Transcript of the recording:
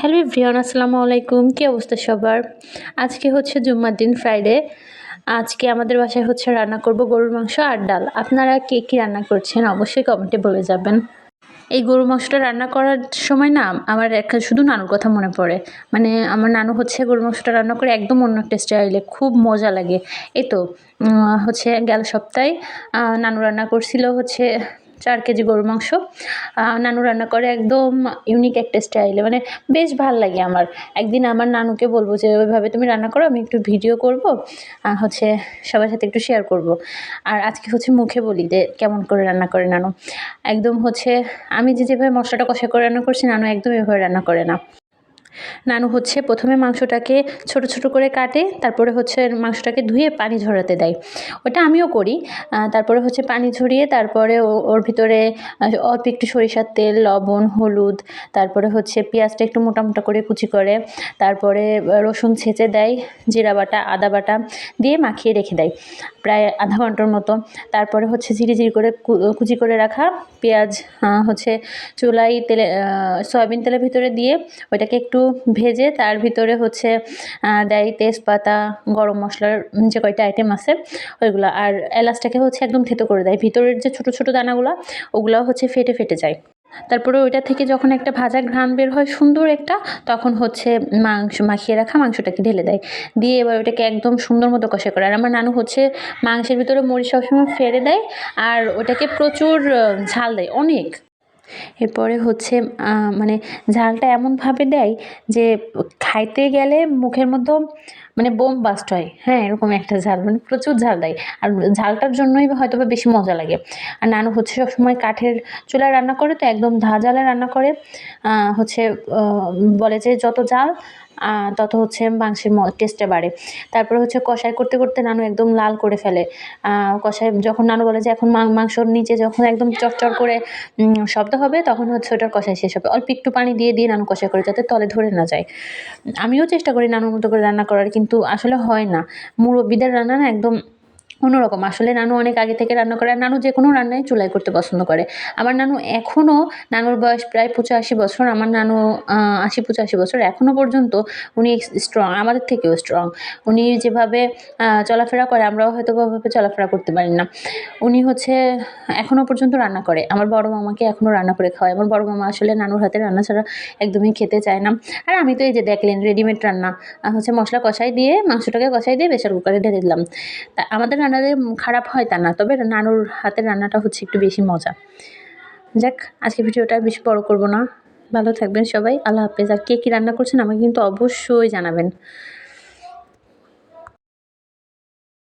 Hello everyone, আসসালামু আলাইকুম। কী অবস্থা সবার? আজকে হচ্ছে জুম্মার দিন, ফ্রাইডে। আজকে আমাদের বাসায় হচ্ছে রান্না করব গরুর মাংস আর ডাল। আপনারা কে কী রান্না করছেন অবশ্যই কমেন্টে বলে যাবেন। এই গরুর মাংসটা রান্না করার সময় না আমার একটা শুধু নানুর কথা মনে পড়ে। মানে আমার নানু হচ্ছে গরুর মাংসটা রান্না করে একদম অন্য একটা স্টাইলে, খুব মজা লাগে। এই তো হচ্ছে গেল সপ্তাহে নানু রান্না করছিল হচ্ছে চার কেজি গরুর মাংস। নানু রান্না করে একদম ইউনিক একটা স্টাইলে মানে বেশ ভালো লাগে আমার। একদিন আমার নানুকে বলব যে, ওইভাবে তুমি রান্না করো, আমি একটু ভিডিও করব হচ্ছে সবার সাথে একটু শেয়ার করব। আর আজকে হচ্ছে মুখে বলি যে, কেমন করে রান্না করে নানু। একদম হচ্ছে, আমি যে যেভাবে মশলাটা কষা করে রান্না করছি, নানু একদম এভাবে রান্না করে না। নানু হচ্ছে প্রথমে মাংসটাকে ছোট ছোট করে কাটে, তারপরে হচ্ছে মাংসটাকে ধুয়ে পানি ঝরাতে দেয়। ওটা আমিও করি। তারপরে হচ্ছে পানি ঝরিয়ে তারপরে ওর ভিতরে অল্প একটু সরিষার তেল, লবণ, হলুদ, তারপরে হচ্ছে পেঁয়াজটা একটু মোটা মোটা করে কুচি করে, তারপরে রসুন ছেঁচে দেয়, জিরা বাটা, আদা বাটা দিয়ে মাখিয়ে রেখে দেয় প্রায় আধা ঘণ্টার মতো। তারপরে হচ্ছে ঝিরি ঝিরি করে কুচি করে রাখা পেঁয়াজ হচ্ছে চুলাই তেলে সয়াবিন তেলের ভিতরে দিয়ে ওইটাকে একটু ভেজে তার ভিতরে হচ্ছে দেয় তেজপাতা, গরম মশলার যে কয়টা আইটেম আছে, ওইগুলো। আর এলাচটাকে হচ্ছে একদম থেতো করে দেয়। ভিতরের যে ছোটো ছোটো দানাগুলো ওগুলো হচ্ছে ফেটে ফেটে যায়। তারপরে ওইটা থেকে যখন একটা ভাজা ঘ্রাণ বের হয় সুন্দর একটা, তখন হচ্ছে মাংস, মাখিয়ে রাখা মাংসটাকে ঢেলে দেয়। দিয়ে এবার ওইটাকে একদম সুন্দর মতো কষা করে। আর আমার নানু হচ্ছে মাংসের ভিতরে মরিচ সবসময় ফেলে দেয়, আর ওটাকে প্রচুর ঝাল দেয়। অনেক। এরপরে হচ্ছে মানে ঝালটা এমনভাবে দেয় যে খাইতে গেলে মুখের মধ্যে মানে বোম বাস্ট হয়। হ্যাঁ এরকম একটা ঝাল মানে প্রচুর ঝাল দেয়। আর ঝালটার জন্যই হয়তো বা বেশি মজা লাগে। আর নানু হচ্ছে সবসময় কাঠের চুলায় রান্না করে তো একদম ধা জ্বালে রান্না করে। হচ্ছে বলে যে যত আহ, তত হচ্ছে মাংসের টেস্টটা বাড়ে। তারপরে হচ্ছে কষাই করতে করতে নানু একদম লাল করে ফেলে। কষাই যখন নানু বলে যে এখন মাংসর নিচে যখন একদম চটচট করে শব্দ হবে তখন হচ্ছে ওটার কষাই শেষ হবে। অল্প একটু পানি দিয়ে দিয়ে নানু কষাই করে যাতে তলে ধরে না যায়। আমিও চেষ্টা করি নানুর মতো করে রান্না করার কিন্তু আসলে হয় না। মুরব্বীদের রান্না না একদম অন্যরকম। আসলে নানু অনেক আগে থেকে রান্না করে, আর নানু যে কোনো রান্নাই চুলায় করতে পছন্দ করে। আমার নানু এখনও নানুর বয়স প্রায় পঁচাশি বছর, আমার নানু আশি পঁচাশি বছর। এখনও পর্যন্ত উনি স্ট্রং আমাদের থেকেও স্ট্রং উনি যেভাবে চলাফেরা করে, আমরাও হয়তো ওভাবে চলাফেরা করতে পারি না। উনি হচ্ছে এখনও পর্যন্ত রান্না করে। আমার বড় মামাকে এখনও রান্না করে খাওয়ায়। আমার বড় মামা আসলে নানুর হাতে রান্না ছাড়া একদমই খেতে চায় না। আর আমি তো এই যে দেখলেন রেডিমেড রান্না হচ্ছে মশলা কষাই দিয়ে, মাংসটাকে কষাই দিয়ে প্রেশার কুকারে ঢেলে দিলাম। তা আমাদের রান্না যে খারাপ হয় তা না, তবে নানুর হাতের রান্নাটা হচ্ছে একটু বেশি মজা। যাক আজকে ভিডিওটা বেশি বড় করব না। ভালো থাকবেন সবাই, আল্লাহ হাফেজ। আর কে কী রান্না করছেন আমাকে কিন্তু অবশ্যই জানাবেন।